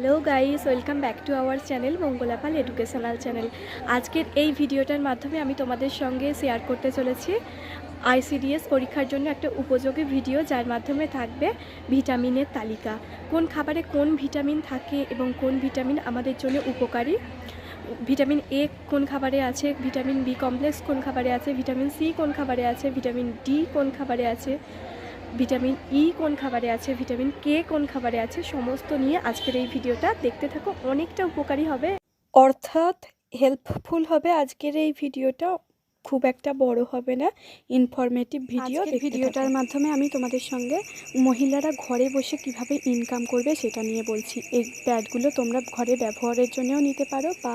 Hello guys welcome back to our channel Mangalapal educational channel আজকের এই ভিডিওটার মাধ্যমে আমি তোমাদের সঙ্গে শেয়ার করতে চলেছি আইসিডিএস পরীক্ষার জন্য একটা উপযোগী ভিডিও যার মাধ্যমে থাকবে ভিটামিনের তালিকা। কোন খাবারে কোন ভিটামিন থাকে এবং কোন ভিটামিন আমাদের জন্য উপকারী? ভিটামিন এ কোন খাবারে আছে? ভিটামিন বি কমপ্লেক্স কোন খাবারে আছে? ভিটামিন সি কোন খাবারে আছে? ভিটামিন ডি কোন খাবারে আছে? ভিটামিন ই কোন খাবারে আছে ভিটামিন কে কোন খাবারে আছে সমস্ত নিয়ে আজকের এই ভিডিওটা দেখতে থাকো অনেকটা উপকারী হবে। অর্থাৎ হেল্পফুল হবে আজকের এই ভিডিওটা খুব একটা বড় হবে না ইনফরমেটিভ ভিডিও ভিডিওটার মাধ্যমে আমি তোমাদের সঙ্গে মহিলারা ঘরে বসে কীভাবে ইনকাম করবে সেটা নিয়ে বলছি। এই প্যাডগুলো তোমরা ঘরে ব্যবহারের জন্যও নিতে পারো বা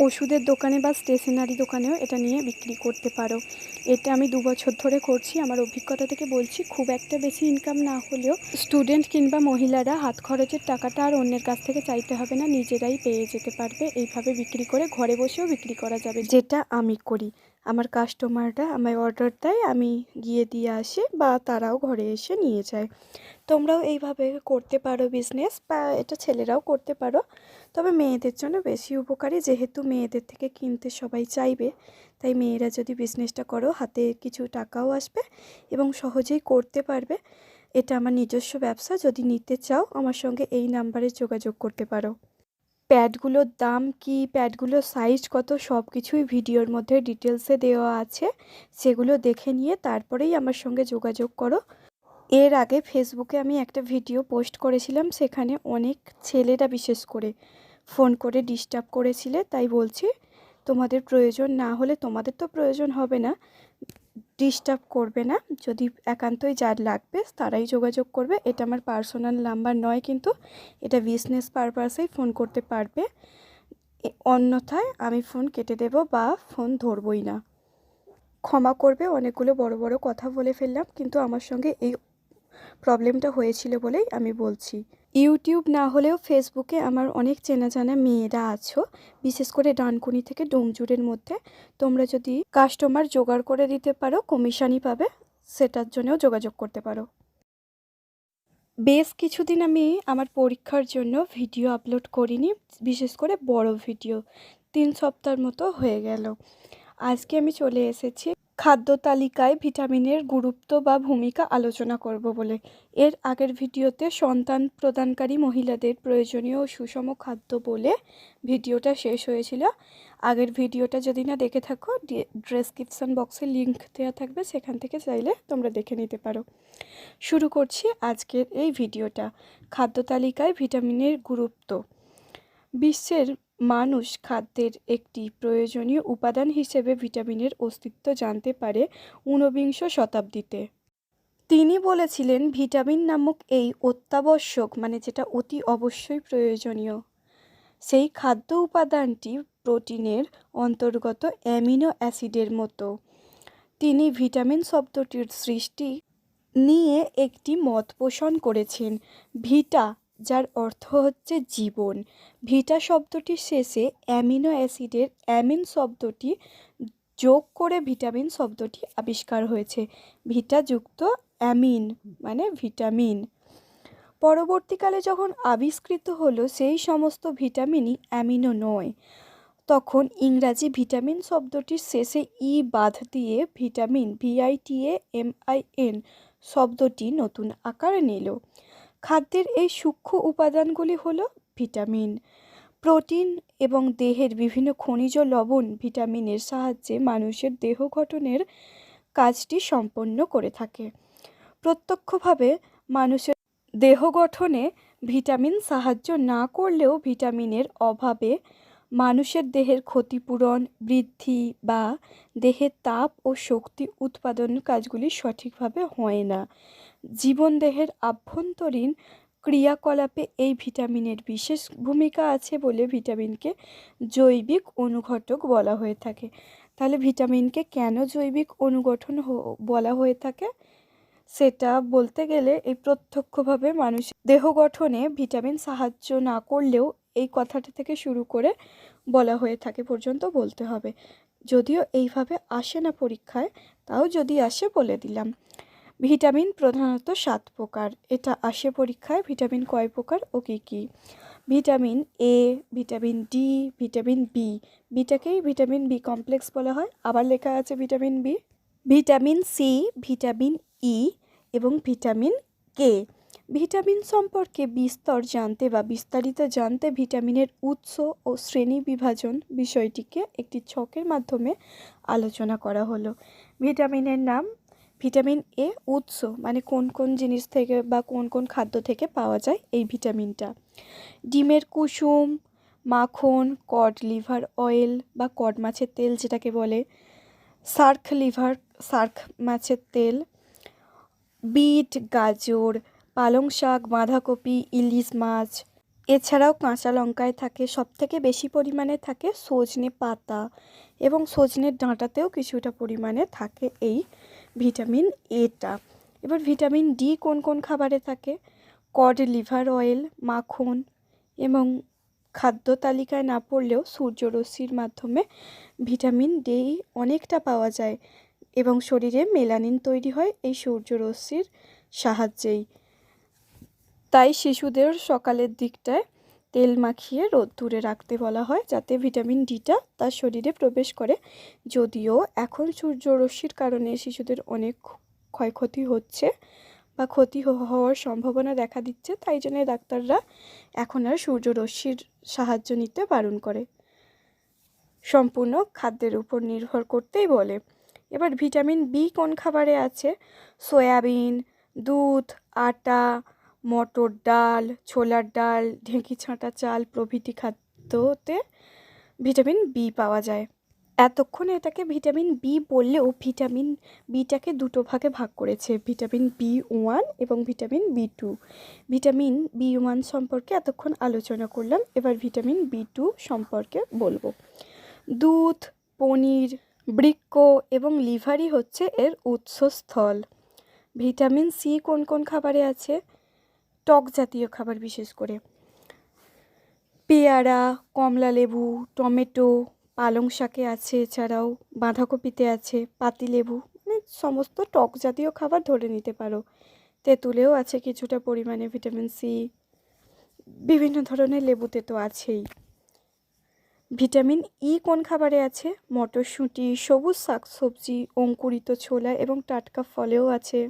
ওষুধের দোকানে বা স্টেশনারি দোকানেও এটা নিয়ে বিক্রি করতে পারো। এটা আমি দু বছর ধরে করছি, আমার অভিজ্ঞতা থেকে বলছি, খুব একটা বেশি ইনকাম না হলেও স্টুডেন্ট কিংবা মহিলারা হাত খরচের টাকাটা আর অন্যের কাছ থেকে চাইতে হবে না, নিজেরাই পেয়ে যেতে পারবে। এইভাবে বিক্রি করে ঘরে বসেও বিক্রি করা যাবে। যেটা আমি করি আমার কাস্টমাররা আমায় অর্ডার দেয়, আমি গিয়ে দিয়ে আসি বা তারাও ঘরে এসে নিয়ে যায়। তোমরাও এইভাবে করতে পারো বিজনেস বা এটা ছেলেরাও করতে পারো। তবে মেয়েদের জন্য বেশি উপকারী, যেহেতু মেয়েদের থেকে কিনতে সবাই চাইবে। তাই মেয়েরা যদি বিজনেসটা করো, হাতে কিছু টাকাও আসবে এবং সহজেই করতে পারবে। এটা আমার নিজস্ব ব্যবসা, যদি নিতে চাও, আমার সঙ্গে এই নাম্বারে যোগাযোগ করতে পারো। প্যাডগুলোর দাম কি, প্যাডগুলোর সাইজ কত সব কিছুই ভিডিওর মধ্যে ডিটেলসে দেওয়া আছে। সেগুলো দেখে নিয়ে তারপরেই আমার সঙ্গে যোগাযোগ করো। এর আগে ফেসবুকে আমি একটা ভিডিও পোস্ট করেছিলাম, সেখানে অনেক ছেলেরা বিশেষ করে ফোন করে ডিস্টার্ব করেছিলে। তাই বলছি, তোমাদের প্রয়োজন না হলে তোমাদের তো প্রয়োজন হবে না। ডিস্টার্ব করবে না। যদি একান্তই যার লাগবে তারাই যোগাযোগ করবে। এটা আমার পার্সোনাল নাম্বার নয় কিন্তু এটা বিজনেস পারপাসেই ফোন করতে পারবে। অন্যথায় আমি ফোন কেটে দেব বা ফোন ধরবই না। ক্ষমা করবে, অনেকগুলো বড় বড় কথা বলে ফেললাম কিন্তু আমার সঙ্গে এই প্রবলেমটা হয়েছিল বলেই আমি বলছি। ইউটিউব না হলেও ফেসবুকে আমার অনেক চেনা জানা মেয়েরা আছো, বিশেষ করে ডানকুনি থেকে ডোমজুরের মধ্যে। তোমরা যদি কাস্টমার জোগাড় করে দিতে পারো, কমিশনই পাবে, সেটার জন্যও যোগাযোগ করতে পারো। বেশ কিছুদিন আমি আমার পরীক্ষার জন্য ভিডিও আপলোড করিনি, বিশেষ করে বড় ভিডিও, তিন সপ্তাহের মতো হয়ে গেল। আজকে আমি চলে এসেছি খাদ্য তালিকায় ভিটামিনের গুরুত্ব বা ভূমিকা আলোচনা করব বলে। এর আগের ভিডিওতে সন্তান প্রদানকারী মহিলাদের প্রয়োজনীয় সুষম খাদ্য বলে ভিডিওটা শেষ হয়েছিল। আগের ভিডিওটা যদি না দেখে থাকো ডেসক্রিপশান বক্সে লিংক দেওয়া থাকবে, সেখান থেকে চাইলে তোমরা দেখে নিতে পারো। শুরু করছি আজকের এই ভিডিওটা। খাদ্য তালিকায় ভিটামিনের গুরুত্ব। বিশ্বের মানুষ খাদ্যের একটি প্রয়োজনীয় উপাদান হিসেবে ভিটামিনের অস্তিত্ব জানতে পারে ঊনবিংশ শতাব্দীতে। তিনি বলেছিলেন, ভিটামিন নামক এই অত্যাবশ্যক মানে যেটা অতি অবশ্যই প্রয়োজনীয়, সেই খাদ্য উপাদানটি প্রোটিনের অন্তর্গত অ্যামিনো অ্যাসিডের মতো। তিনি ভিটামিন শব্দটির সৃষ্টি নিয়ে একটি মত পোষণ করেছেন, ভিটা যার অর্থ হচ্ছে জীবন। ভিটা শব্দটির শেষে অ্যামিনো অ্যাসিডের অ্যামিন শব্দটি যোগ করে ভিটামিন শব্দটি আবিষ্কার হয়েছে। ভিটাযুক্ত অ্যামিন মানে ভিটামিন। পরবর্তীকালে যখন আবিষ্কৃত হলো, সেই সমস্ত ভিটামিনই অ্যামিনো নয়। তখন ইংরাজি ভিটামিন শব্দটির শেষে ই বাদ দিয়ে ভিটামিন ভিআইটিএ এমআইএন শব্দটি নতুন আকার নিল। খাদ্যের এই সূক্ষ্ম উপাদানগুলি হলো ভিটামিন, প্রোটিন এবং দেহের বিভিন্ন খনিজ লবণ ভিটামিনের সাহায্যে মানুষের দেহ গঠনের কাজটি সম্পন্ন করে থাকে। প্রত্যক্ষভাবে মানুষের দেহ গঠনে ভিটামিন সাহায্য না করলেও ভিটামিনের অভাবে মানুষের দেহের ক্ষতিপূরণ বৃদ্ধি বা দেহের তাপ ও শক্তি উৎপাদন কাজগুলি সঠিকভাবে হয় না। জীবন দেহের আভ্যন্তরীণ ক্রিয়াকলাপে এই ভিটামিনের বিশেষ ভূমিকা আছে বলে ভিটামিনকে জৈবিক অনুঘটক বলা হয়ে থাকে। তাহলে ভিটামিনকে কেন জৈবিক অনুগঠন বলা হয়ে থাকে? সেটা বলতে গেলে এই প্রত্যক্ষভাবে মানুষ দেহ গঠনে ভিটামিন সাহায্য না করলেও এই কথাটা থেকে শুরু করে বলা হয়ে থাকে পর্যন্ত বলতে হবে। যদিও এইভাবে আসে না পরীক্ষায়, তাও যদি আসে বলে দিলাম। ভিটামিন প্রধানত সাত প্রকার। এটা আসে পরীক্ষায় ভিটামিন কয় প্রকার ও কী কী? Vitamin A vitamin D vitamin B বিটাকেই vitamin B complex বলা হয়। আবার লেখা আছে vitamin B vitamin C vitamin E এবং ভিটামিন কে ভিটামিন সম্পর্কে বিস্তর জানতে বা বিস্তারিত জানতে ভিটামিনের উৎস ও শ্রেণি বিভাজন বিষয়টিকে একটি ছকের মাধ্যমে আলোচনা করা হলো। ভিটামিনের নাম ভিটামিন এ উৎস মানে কোন কোন জিনিস থেকে বা কোন কোন খাদ্য থেকে পাওয়া যায় এই ভিটামিনটা। ডিমের কুসুম, মাখন কড লিভার অয়েল বা কড মাছের তেল যেটাকে বলে সার্ক লিভার সার্ক মাছের তেল, বিট, গাজর, পালং শাক, বাঁধাকপি, ইলিশ মাছ। এছাড়াও কাঁচা লঙ্কায় থাকে, সবথেকে বেশি পরিমাণে থাকে সজনে পাতা এবং সজনের ডাঁটাতেও কিছুটা পরিমাণে থাকে এই ভিটামিন এটা এবার ভিটামিন ডি কোন কোন খাবারে থাকে? কড, লিভার অয়েল, মাখন এবং খাদ্য তালিকায় না পড়লেও সূর্যরশ্মির মাধ্যমে ভিটামিন ডি অনেকটা পাওয়া যায় এবং শরীরে মেলানিন তৈরি হয় এই সূর্যরশ্মির সাহায্যেই। তাই শিশুদের সকালের দিকটায় তেল মাখিয়ে রোদ্দুরে রাখতে বলা হয়, যাতে ভিটামিন ডিটা তার শরীরে প্রবেশ করে। যদিও এখন সূর্যরশ্মির কারণে শিশুদের অনেক ক্ষয়ক্ষতি হচ্ছে বা ক্ষতি হওয়ার সম্ভাবনা দেখা দিচ্ছে, তাই জন্য ডাক্তাররা এখন আর সূর্যরশ্মির সাহায্য নিতে বারণ করে। সম্পূর্ণ খাদ্যের উপর নির্ভর করতেই বলে। এবার ভিটামিন বি কোন খাবারে আছে? সয়াবিন, দুধ, আটা মটর ডাল, ছোলার ডাল, ঢেঁকি ছাঁটা চাল প্রভৃতি খাদ্যতে ভিটামিন বি পাওয়া যায়। এতক্ষণ এটাকে ভিটামিন বি বললেও ভিটামিন বিটাকে দুটো ভাগে ভাগ করেছে, ভিটামিন বি ওয়ান এবং vitamin B two vitamin B one সম্পর্কে এতক্ষণ আলোচনা করলাম, এবার ভিটামিন বি টু সম্পর্কে বলব। দুধ, পনির, বৃক্ক এবং লিভারই হচ্ছে এর উৎসস্থল। ভিটামিন সি কোন কোন খাবারে আছে? টক জাতীয় খাবার বিশেষ করে। পেয়ারা, কমলা লেবু, টমেটো, পালং শাকে আছে, এছাড়াও বাঁধাকপিতে আছে পাতিলেবু মানে সমস্ত টক জাতীয় খাবার ধরে নিতে পারো। তেঁতুলেও আছে কিছুটা পরিমাণে, ভিটামিন সি, বিভিন্ন ধরনের লেবুতে তো আছেই। ভিটামিন ই কোন খাবারে আছে? মটরশুঁটি, সবুজ শাকসবজি অঙ্কুরিত ছোলা এবং টাটকা ফলেও আছে।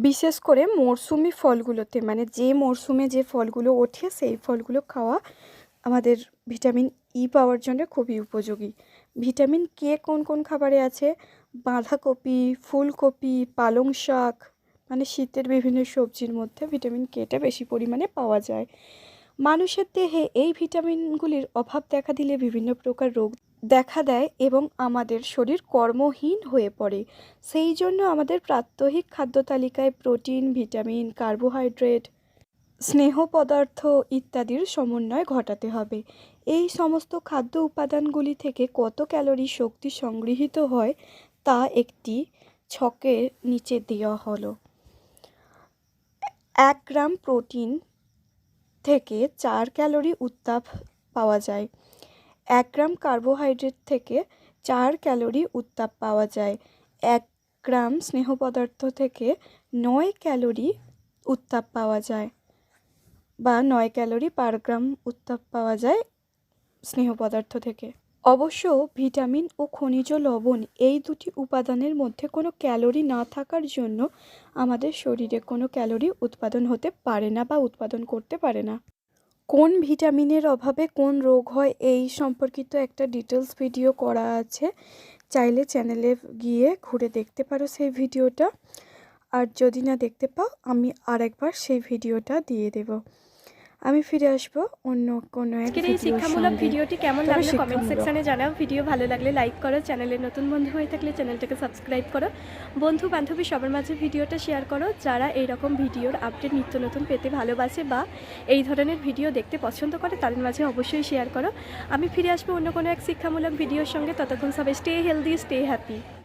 বিশেষ করে মরশুমি ফলগুলোতে মানে যে মরশুমে যে ফলগুলো ওঠে, সেই ফলগুলো খাওয়া আমাদের ভিটামিন ই পাওয়ার জন্য খুবই উপযোগী। ভিটামিন কে কোন কোন খাবারে আছে? বাঁধাকপি, ফুলকপি, পালং শাক মানে শীতের বিভিন্ন সবজির মধ্যে ভিটামিন কেটা বেশি পরিমাণে পাওয়া যায়। মানুষের দেহে এই ভিটামিনগুলির অভাব দেখা দিলে বিভিন্ন প্রকার রোগ দেখা দেয় এবং আমাদের শরীর কর্মহীন হয়ে পড়ে। সেই জন্য আমাদের প্রাত্যহিক খাদ্য তালিকায় প্রোটিন, ভিটামিন, কার্বোহাইড্রেট, স্নেহ পদার্থ ইত্যাদির সমন্বয় ঘটাতে হবে। এই সমস্ত খাদ্য উপাদানগুলি থেকে কত ক্যালোরি শক্তি সংগৃহীত হয় তা একটি ছকের নিচে দেওয়া হলো। এক গ্রাম প্রোটিন থেকে চার ক্যালোরি উত্তাপ পাওয়া যায়। এক গ্রাম কার্বোহাইড্রেট থেকে চার ক্যালোরি উত্তাপ পাওয়া যায়। এক গ্রাম স্নেহ পদার্থ থেকে নয় ক্যালোরি উত্তাপ পাওয়া যায় বা নয় ক্যালোরি পার গ্রাম উত্তাপ পাওয়া যায় স্নেহ পদার্থ থেকে। অবশ্য ভিটামিন ও খনিজ লবণ এই দুটি উপাদানের মধ্যে কোনো ক্যালোরি না থাকার জন্য আমাদের শরীরে কোনো ক্যালোরি উৎপাদন হতে পারে না বা উৎপাদন করতে পারে না। কোন ভিটামিনের অভাবে কোন রোগ হয় এই সম্পর্কিত একটা ডিটেলস ভিডিও করা আছে। চাইলে চ্যানেলে গিয়ে ঘুরে দেখতে পারো সেই ভিডিওটা আর যদি না দেখতে পাও, আমি আরেকবার সেই ভিডিওটা দিয়ে দেব। আমি ফিরে আসব অন্য কোনো এক আজকের এই শিক্ষামূলক ভিডিওটি কেমন লাগল কমেন্ট সেকশানে জানাও। ভিডিও ভালো লাগলে লাইক করো চ্যানেলে নতুন বন্ধু হয়ে থাকলে চ্যানেলটাকে সাবস্ক্রাইব করো। বন্ধু বান্ধবী সবার মাঝে ভিডিওটা শেয়ার করো যারা এই রকম ভিডিওর আপডেট নিত্য নতুন পেতে ভালোবাসে বা এই ধরনের ভিডিও দেখতে পছন্দ করে তাদের মাঝে অবশ্যই শেয়ার করো। আমি ফিরে আসব অন্য কোনো এক শিক্ষামূলক ভিডিওর সঙ্গে। ততক্ষণ সবাই স্টে হেলদি স্টে হ্যাপি